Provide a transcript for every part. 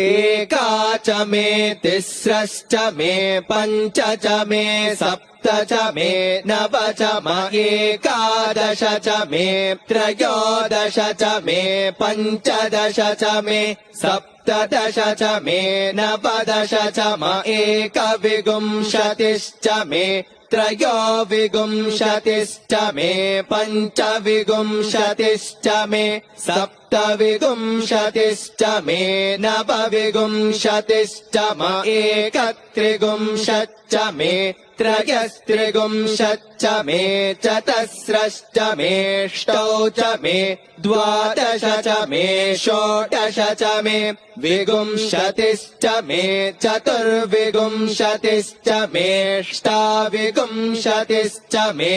एका च मे तिस्रश्च मे पञ्च च मे सप्त च मे नव च म एकादश च मे त्रयोदश च मे पञ्चदश च मे सप्तदश च मे नवदश च म एकविंशतिश्च मे त्रयोविंशतिश्च मे पञ्चविंशतिश्च मे सप्तविंशतिश्च मे नवविंशतिश्च म एकत्रिंशच्च मे त्रयस्त्रिंशच्च मे चतस्रश्च मेष्टौ च मे द्वादश च मे षोडश च मे विगुंशतिश्च मे चतुर्विगुंशतिश्च मेष्टाविगुंशतिश्च मे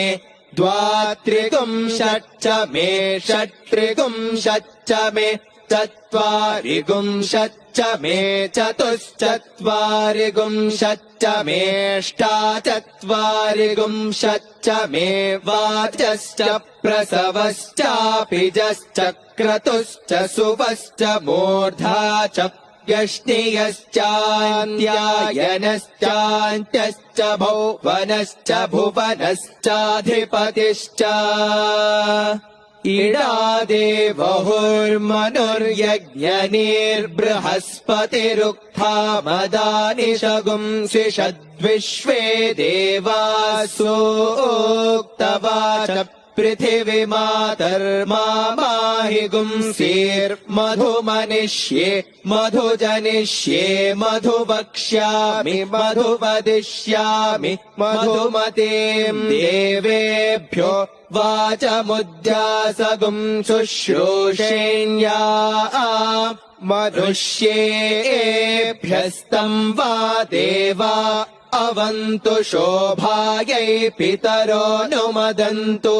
मे षट्त्रिगुंशच्च मे चत्वारिगुंशच्च मे चतुश्चत्वारिगुंशच्च मेष्टाचत्वारिगुंशच्च मे वाचश्च प्रसवश्चापिजश्च क्रतुश्च सुवश्च मूर्धा च यष्टियश्चान्त्यायनश्चान्त्यश्च भुवनश्च भुवनश्चाधिपतिश्च इडादेवहुर्मनुर्यज्ञनीर्बृहस्पतिरुक्था मदानि शगुंसिषद्विश्वे देवासोक्तवाच पृथिवीमातर्माहि गुंसीर्मधुमनिष्ये मधुजनिष्ये मधु वक्ष्यामि मधु वदिष्यामि मधुमतीम् देवेभ्यो वाचमुद्यासगुं शुश्रूषेण्या मनुष्येभ्यस्तम् वा देवा अवन्तु शोभायै पितरो नुमदन्तु